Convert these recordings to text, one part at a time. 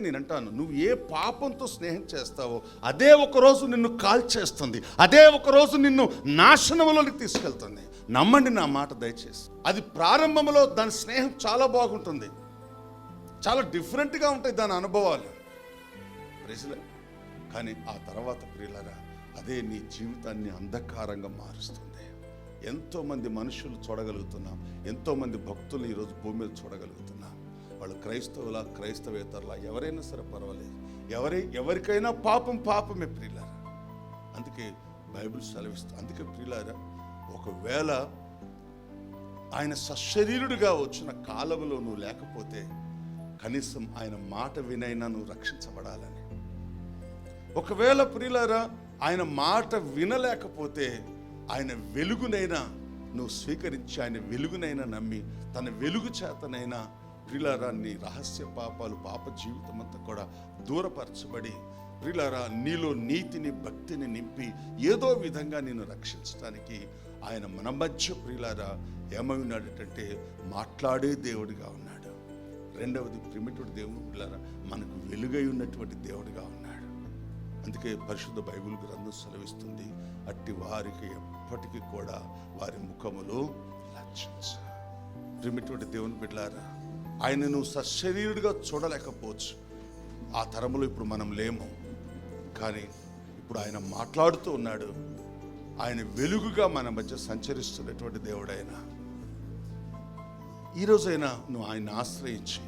అందుకే నేను అంటాను నువ్వు ఏ పాపంతో స్నేహం చేస్తావో అదే ఒకరోజు నిన్ను కాల్చేస్తుంది అదే ఒకరోజు నిన్ను నాశనంలోకి తీసుకెళ్తుంది. నమ్మండి నా మాట దయచేసి. అది ప్రారంభంలో దాని స్నేహం చాలా బాగుంటుంది. చాలా డిఫరెంట్గా ఉంటాయి దాని అనుభవాలు. ప్రజల కానీ ఆ తర్వాత ప్రియులరా అదే నీ జీవితాన్ని అంధకారంగా మారుస్తుంది. ఎంతోమంది మనుషులు చూడగలుగుతున్నాం ఎంతోమంది భక్తులు ఈరోజు భూమి మీద చూడగలుగుతున్నాం. వాళ్ళు క్రైస్తవుల క్రైస్తవేతరుల ఎవరైనా సరే పర్వాలేదు. ఎవరి ఎవరికైనా పాపం పాపమే ప్రియులారా. అందుకే బైబిల్ సెలవిస్తుంది అందుకే ప్రియులారా ఒకవేళ ఆయన సశరీరుడిగా వచ్చిన కాలంలో నువ్వు లేకపోతే కనీసం ఆయన మాట వినైనా నువ్వు రక్షించబడాలని. ఒకవేళ ప్రియులారా ఆయన మాట వినలేకపోతే ఆయన వెలుగునైనా నువ్వు స్వీకరించి ఆయన వెలుగునైనా నమ్మి తన వెలుగు చేతనైనా ప్రిలారా నీ రహస్య పాపాలు పాప జీవితం అంతా కూడా దూరపరచబడి ప్రిలారా నీలో నీతిని భక్తిని నింపి ఏదో విధంగా నేను రక్షించడానికి ఆయన మన మధ్య ప్రిలారా ఏమై ఉన్నాడంటే మాట్లాడే దేవుడిగా ఉన్నాడు. రెండవది ప్రిమిటుడు దేవుడు ప్రియులారా మనకు వెలుగై ఉన్నటువంటి దేవుడిగా ఉన్నాడు. అందుకే పరిశుద్ధ బైబిల్ గ్రంథం సెలవిస్తుంది అట్టి వారికి ఎప్పటికీ కూడా వారి ముఖములు లక్షించారు ప్రిమిటువంటి దేవుని బిడ్డారా ఆయనను సశరీరుడిగా చూడలేకపోవచ్చు. ఆ తరములు ఇప్పుడు మనం లేము. కానీ ఇప్పుడు ఆయన మాట్లాడుతూ ఉన్నాడు. ఆయన వెలుగుగా మన మధ్య సంచరిస్తున్నటువంటి దేవుడైన. ఈరోజైనా నువ్వు ఆయన ఆశ్రయించి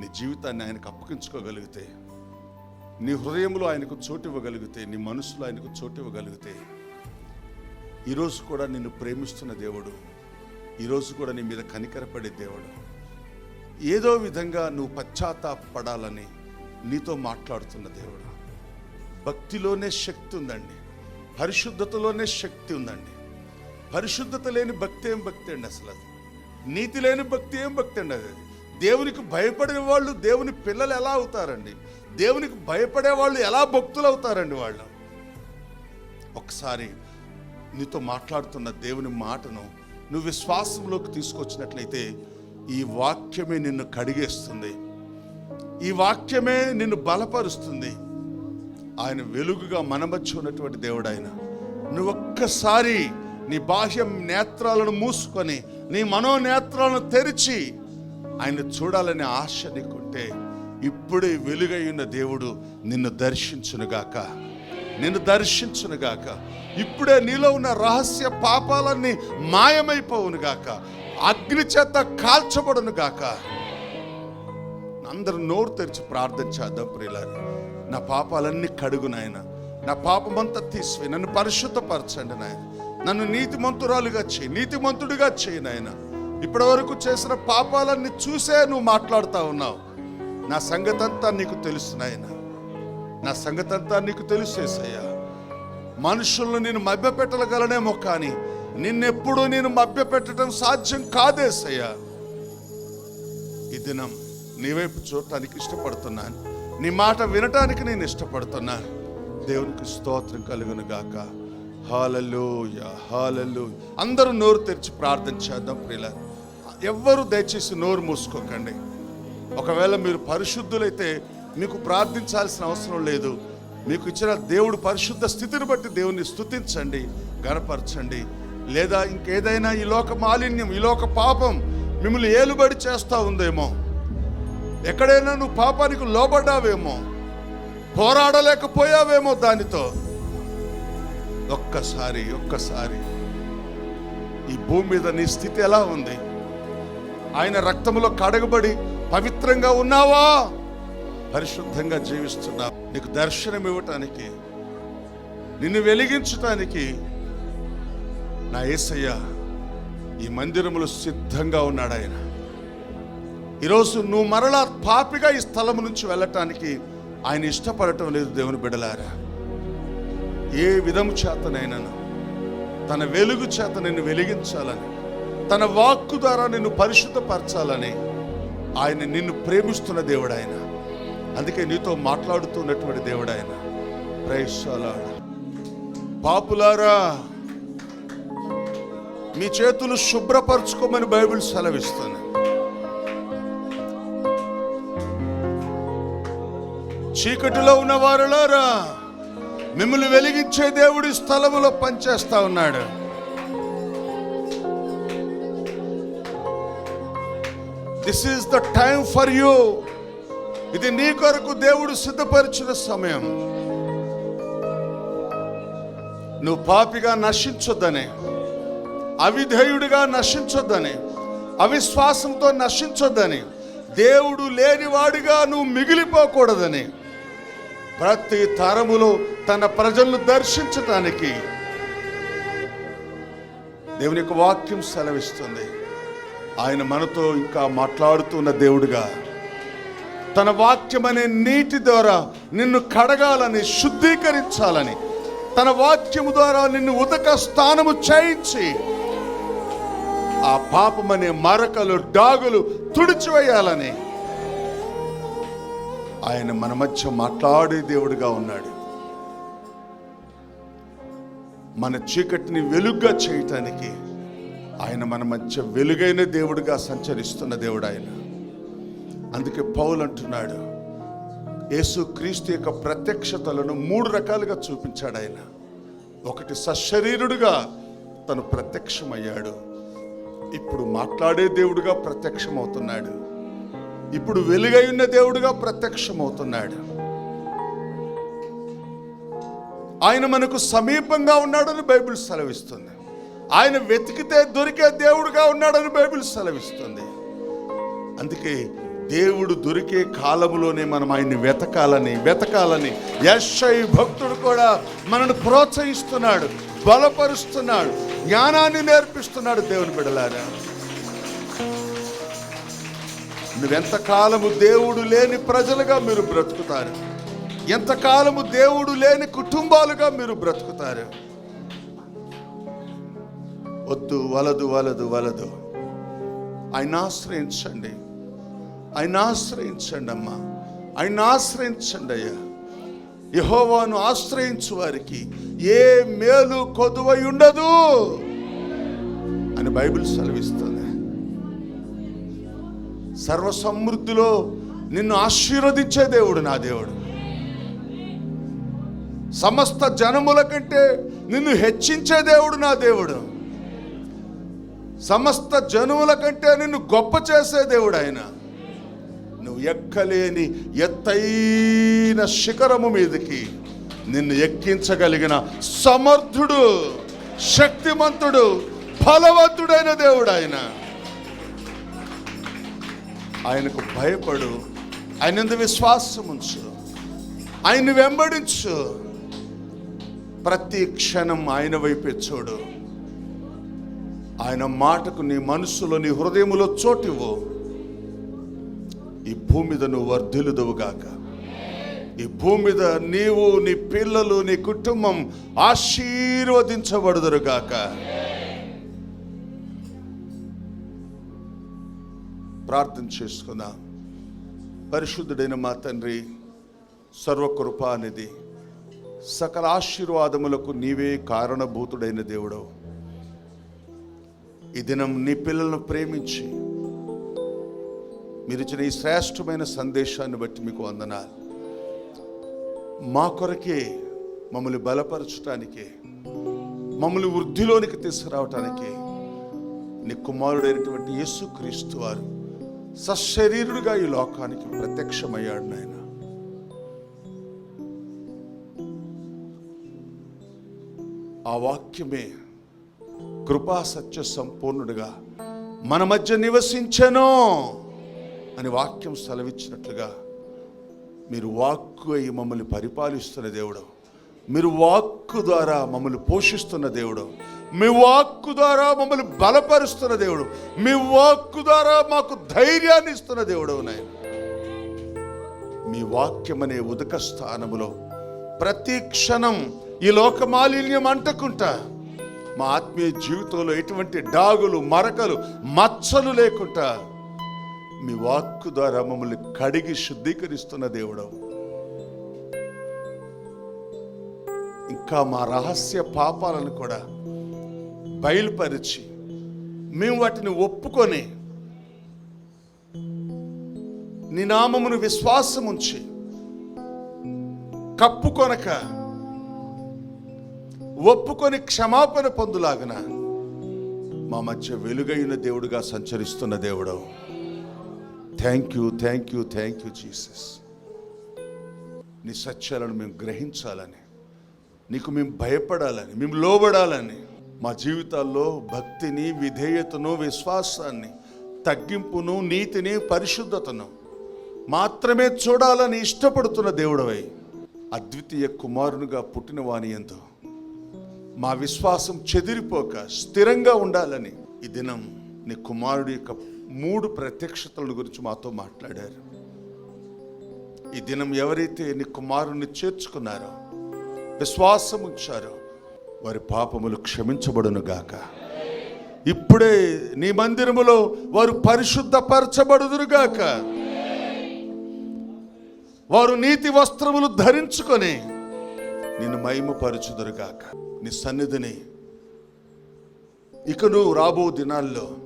నీ జీవితాన్ని ఆయనకు అప్పగించుకోగలిగితే నీ హృదయంలో ఆయనకు చోటు ఇవ్వగలిగితే నీ మనసులో ఆయనకు చోటు ఇవ్వగలిగితే ఈరోజు కూడా నిన్ను ప్రేమిస్తున్న దేవుడు ఈరోజు కూడా నీ మీద కనికరపడే దేవుడు ఏదో విధంగా నువ్వు పశ్చాత్తాపడాలని నీతో మాట్లాడుతున్న దేవుడు. భక్తిలోనే శక్తి ఉందండి. పరిశుద్ధతలోనే శక్తి ఉందండి. పరిశుద్ధత లేని భక్తి ఏం భక్తి అండి అసలు అది? నీతి లేని భక్తి ఏం భక్తి అండి అది? దేవునికి భయపడే వాళ్ళు దేవుని పిల్లలు ఎలా అవుతారండి? దేవునికి భయపడే వాళ్ళు ఎలా భక్తులు అవుతారండి వాళ్ళు? ఒకసారి నీతో మాట్లాడుతున్న దేవుని మాటను నువ్వు విశ్వాసంలోకి తీసుకొచ్చినట్లయితే ఈ వాక్యమే నిన్ను కడిగేస్తుంది. ఈ వాక్యమే నిన్ను బలపరుస్తుంది. ఆయన వెలుగుగా మనమచ్చి ఉన్నటువంటి దేవుడు ఆయన నువ్వు ఒక్కసారి నీ బాహ్య నేత్రాలను మూసుకొని నీ మనోనేత్రాలను తెరిచి ఆయన చూడాలనే ఆశ నీకుంటే ఇప్పుడే వెలుగై ఉన్న దేవుడు నిన్ను దర్శించునుగాక. నిన్ను దర్శించునుగాక. ఇప్పుడే నీలో ఉన్న రహస్య పాపాలన్నీ మాయమైపోవునుగాక. అగ్ని చేత కాల్చబడునుగాక అందరు నోరు తెరిచి ప్రార్థన చేద్దాం ప్రియులారా. నా పాపాలన్నీ కడుగు నాయన. నా పాపమంతా తీసివే నన్ను పరిశుద్ధపరచండి నాయన. నన్ను నీతిమంతురాలుగా చేయి. నీతిమంతుడిగా చేయి నాయన. ఇప్పటి వరకు చేసిన పాపాలన్నీ చూసే నువ్వు మాట్లాడుతూ ఉన్నావు. నా సంగతంతా నీకు తెలుసు నాయన. నా సంగతంతా నీకు తెలుసేసయ్యా మనుషులను నేను మభ్యపెట్టగలనేమో కానీ నిన్నెప్పుడు నేను మభ్యపెట్టడం సాధ్యం కాదేసయ్యా. ఈ దినం నీ వైపు చూడటానికి ఇష్టపడుతున్నాను. నీ మాట వినటానికి నేను ఇష్టపడుతున్నాను. దేవునికి స్తోత్రం కలుగును గాక. హాలలోయ హాలలు అందరూ నోరు తెరిచి ప్రార్థన చేద్దాం ప్రియుల ఎవ్వరు దయచేసి నోరు మూసుకోకండి. ఒకవేళ మీరు పరిశుద్ధులైతే మీకు ప్రార్థించాల్సిన అవసరం లేదు. మీకు ఇచ్చిన దేవుడు పరిశుద్ధ స్థితిని బట్టి దేవుణ్ణి స్థుతించండి గనపరచండి లేదా ఇంకేదైనా ఈ లోక మాలిన్యం ఈ లోక పాపం మిమ్మల్ని ఏలుబడి చేస్తూ ఉందేమో? ఎక్కడైనా నువ్వు పాపానికి లోబడ్డావేమో? పోరాడలేకపోయావేమో దానితో? ఒక్కసారి ఒక్కసారి ఈ భూమి మీద నీ స్థితి ఎలా ఉంది? ఆయన రక్తములో కడగబడి పవిత్రంగా ఉన్నావా? పరిశుద్ధంగా జీవిస్తున్నావు నీకు దర్శనం ఇవ్వటానికి నిన్ను వెలిగించటానికి నా ఏసయ్య ఈ మందిరములో సిద్ధంగా ఉన్నాడు ఆయన. ఈరోజు నువ్వు మరలా పాపిగా ఈ స్థలం నుంచి వెళ్ళటానికి ఆయన ఇష్టపడటం లేదు దేవుని బిడలారా. ఏ విధము చేతనైనా తన వెలుగు చేత నిన్ను వెలిగించాలని తన వాక్కు ద్వారా నిన్ను పరిశుద్ధపరచాలని ఆయన నిన్ను ప్రేమిస్తున్న దేవుడు ఆయన అందుకే నీతో మాట్లాడుతున్నటువంటి దేవుడు ఆయన పాపులారా మీ చేతులు శుభ్రపరచుకోమని బైబిల్ సెలవిస్తుంది. చీకటిలో ఉన్న వారులారా మిమ్మల్ని వెలిగించే దేవుడి స్థలములో పనిచేస్తా ఉన్నాడు. This is the time for you ఇది నీ కొరకు దేవుడు సిద్ధపరిచిన సమయం. నువ్వు పాపిగా నశించొద్దనే. అవిధేయుడిగా నశించొద్దని అవిశ్వాసంతో నశించొద్దని దేవుడు లేనివాడిగా నువ్వు మిగిలిపోకూడదని ప్రతి తరములో తన ప్రజలను దర్శించటానికి దేవుని యొక్క వాక్యం సెలవిస్తుంది. ఆయన మనతో ఇంకా మాట్లాడుతున్న దేవుడుగా తన వాక్యం అనే నీటి ద్వారా నిన్ను కడగాలని శుద్ధీకరించాలని తన వాక్యము ద్వారా నిన్ను ఉదక స్థానము చేయించి ఆ పాపమనే మరకలు డాగులు తుడిచివేయాలని. ఆయన మన మధ్య మాట్లాడే దేవుడిగా ఉన్నాడు. మన చీకటిని వెలుగ్గా చేయటానికి ఆయన మన మధ్య వెలుగైన దేవుడిగా సంచరిస్తున్న దేవుడు ఆయన. అందుకే పౌలు అంటున్నాడు యేసు క్రీస్తు యొక్క ప్రత్యక్షతలను మూడు రకాలుగా చూపించాడు ఆయన. ఒకటి సశరీరుడుగా తను ప్రత్యక్షమయ్యాడు. ఇప్పుడు మాట్లాడే దేవుడుగా ప్రత్యక్షమవుతున్నాడు. ఇప్పుడు వెలుగై ఉన్న దేవుడుగా ప్రత్యక్షమవుతున్నాడు. ఆయన మనకు సమీపంగా ఉన్నాడని బైబిల్ సెలవిస్తుంది. ఆయన వెతికితే దొరికే దేవుడుగా ఉన్నాడని బైబిల్ సెలవిస్తుంది. అందుకే దేవుడు దొరికే కాలములోనే మనం ఆయన్ని వెతకాలని వెతకాలని యశ్ఐ భక్తుడు కూడా మనను ప్రోత్సహిస్తున్నాడు బలపరుస్తున్నాడు. జ్ఞానాన్ని నేర్పిస్తున్నాడు దేవుని బిడలారా నువ్వెంతకాలము దేవుడు లేని ప్రజలుగా మీరు బ్రతుకుతారు. ఎంతకాలము దేవుడు లేని కుటుంబాలుగా మీరు బ్రతుకుతారు. వద్దు వలదు వలదు వలదు. ఆయన ఆశ్రయించండి. ఆయన ఆశ్రయించండి అమ్మా. ఆయన ఆశ్రయించండి అయ్యా. యహోవాను ఆశ్రయించు వారికి ఏ మేలు కొదువై ఉండదు అని బైబిల్ సెలవిస్తుంది. సర్వసమృద్ధిలో నిన్ను ఆశీర్వదించే దేవుడు నా దేవుడు. సమస్త జనముల కంటే నిన్ను హెచ్చించే దేవుడు నా దేవుడు. సమస్త జనుముల కంటే నిన్ను గొప్ప చేసే దేవుడు ఆయన. నువ్వు ఎక్కలేని ఎత్తైన శిఖరము మీదకి నిన్ను ఎక్కించగలిగిన సమర్థుడు శక్తిమంతుడు ఫలవంతుడైన దేవుడు ఆయన. ఆయనకు భయపడు ఆయన విశ్వాసం ఉంచు ఆయన వెంబడించు. ప్రతి క్షణం ఆయన వైపే చూడు. ఆయన మాటకు నీ మనసులో నీ హృదయములో చోటివ్వు ఈ భూమి మీద నువ్వు వర్ధిల్లుదువుగాక ఈ భూమి మీద నీవు నీ పిల్లలు నీ కుటుంబం ఆశీర్వదించబడుదురుగాక. ప్రార్థన చేసుకుందాం. పరిశుద్ధుడైన మా తండ్రి సర్వకృపానిధి సకల ఆశీర్వాదములకు నీవే కారణభూతుడైన దేవుడు ఈ దినం నీ పిల్లలను ప్రేమించి మీరు ఇచ్చిన ఈ శ్రేష్టమైన సందేశాన్ని బట్టి మీకు వందనాలు. మా కొరకే మమ్మల్ని బలపరచటానికి మమ్మల్ని వృద్ధిలోనికి తీసుకురావటానికి నీ కుమారుడైనటువంటి యేసుక్రీస్తు వారు సశరీరుడుగా ఈ లోకానికి ప్రత్యక్షమయ్యాడు నాయన. ఆ వాక్యమే కృపా సత్య సంపూర్ణుడుగా మన మధ్య నివసించను అని వాక్యం సెలవిచ్చినట్లుగా మీరు వాక్కు అయి మమ్మల్ని పరిపాలిస్తున్న దేవుడు మీరు వాక్కు ద్వారా మమ్మల్ని పోషిస్తున్న దేవుడు మీ వాక్కు ద్వారా మమ్మల్ని బలపరుస్తున్న దేవుడు. మీ వాక్కు ద్వారా మాకు ధైర్యాన్ని ఇస్తున్న దేవుడు నాయన. మీ వాక్యం అనే ఉదక స్థానములో ప్రతి క్షణం ఈ లోక మాలిన్యం అంటకుంటా మా ఆత్మీయ జీవితంలో ఎటువంటి డాగులు మరకలు మచ్చలు లేకుండా మీ వాక్కు ద్వారా మమ్మల్ని కడిగి శుద్ధీకరిస్తున్న దేవుడు ఇంకా మా రహస్య పాపాలను కూడా బయలుపరిచి మేము వాటిని ఒప్పుకొని నీ నామమును విశ్వాసం ఉంచి కప్పుకొనక ఒప్పుకొని క్షమాపణ పొందులాగన మా మధ్య వెలుగైన దేవుడుగా సంచరిస్తున్న దేవుడవు. Thank you thank you thank you Jesus నీ సత్యాలను మేము గ్రహించాలని నీకు మేము భయపడాలని మేము లోబడాలని మా జీవితాల్లో భక్తిని విధేయతను విశ్వాసాన్ని తగ్గింపును నీతిని పరిశుద్ధతను మాత్రమే చూడాలని ఇష్టపడుతున్న దేవుడవై అద్వితీయ కుమారునిగా పుట్టిన వాని ఎంతో మా విశ్వాసం చెదిరిపోక స్థిరంగా ఉండాలని ఈ దినం నీ కుమారుడి యొక్క మూడు ప్రత్యక్షతల గురించి మాతో మాట్లాడారు. ఈ దినం ఎవరైతే నీ కుమారుణ్ణి చేర్చుకున్నారో విశ్వాసం ఉంచారో వారి పాపములు క్షమించబడును గాక. ఇప్పుడే నీ మందిరములో వారు పరిశుద్ధపరచబడుదురుగాక వారు నీతి వస్త్రములు ధరించుకొని నిన్ను మహిమపరచుదురుగాక నీ సన్నిధిని ఇక నువ్వు రాబో దినాల్లో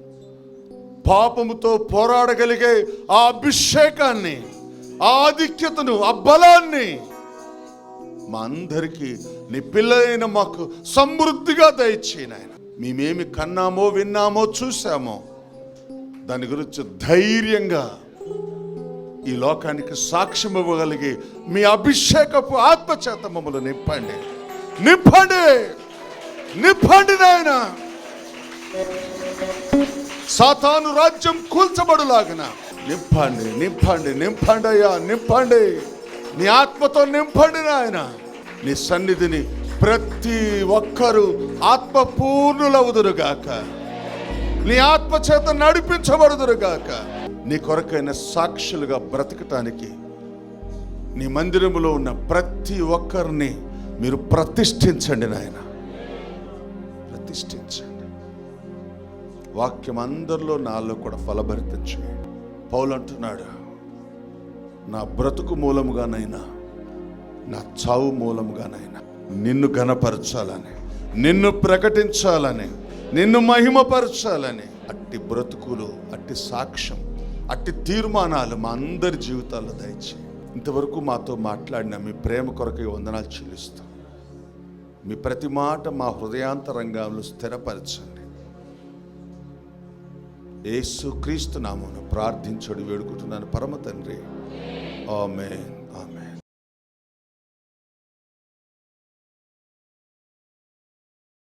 పాపముతో పోరాడగలిగే ఆ అభిషేకాన్ని ఆ ఆధిక్యతను ఆ బలాన్ని మా అందరికీ నీ పిల్లలైన మాకు సమృద్ధిగా దయచేయను ఆయన మేమేమి కన్నామో విన్నామో చూసామో దాని గురించి ధైర్యంగా ఈ లోకానికి సాక్ష్యం ఇవ్వగలిగి మీ అభిషేకపు ఆత్మచేత మమ్మల్ని నింపండి. నింపండి! నింపండి నాయన! సాతాను రాజ్యం కూల్చబడులాగన. నింపండి నింపండి నింపండి అయ్యా నింపండి. నీ ఆత్మతో నింపండి నాయన. నీ సన్నిధిని ప్రతి ఒక్కరూ ఆత్మపూర్ణులవుదురుగాక. నీ ఆత్మ చేత నడిపించబడుదురుగాక. నీ కొరకైన సాక్షులుగా బ్రతకటానికి నీ మందిరంలో ఉన్న ప్రతి ఒక్కరిని మీరు ప్రతిష్ఠించండి నాయన. ప్రతిష్ఠించండి. వాక్యం అందరిలో నాలో కూడా ఫలభరితం చేయండి పౌలు అంటున్నాడు నా బ్రతుకు మూలముగానైనా నా చావు మూలముగానైనా నిన్ను ఘనపరచాలని నిన్ను ప్రకటించాలని నిన్ను మహిమపరచాలని అట్టి బ్రతుకులు అట్టి సాక్ష్యం అట్టి తీర్మానాలు మా అందరి జీవితాల్లో దయచేయి. ఇంతవరకు మాతో మాట్లాడిన మీ ప్రేమ కొరకు వందనాలు చెల్లిస్తాం మీ ప్రతి మాట మా హృదయాంతరంగంలో స్థిరపరచండి. ఏసు క్రీస్తు నామను ప్రార్థించడు వేడుకుంటున్నాను. పరమ తండ్రి. ఆమెన్.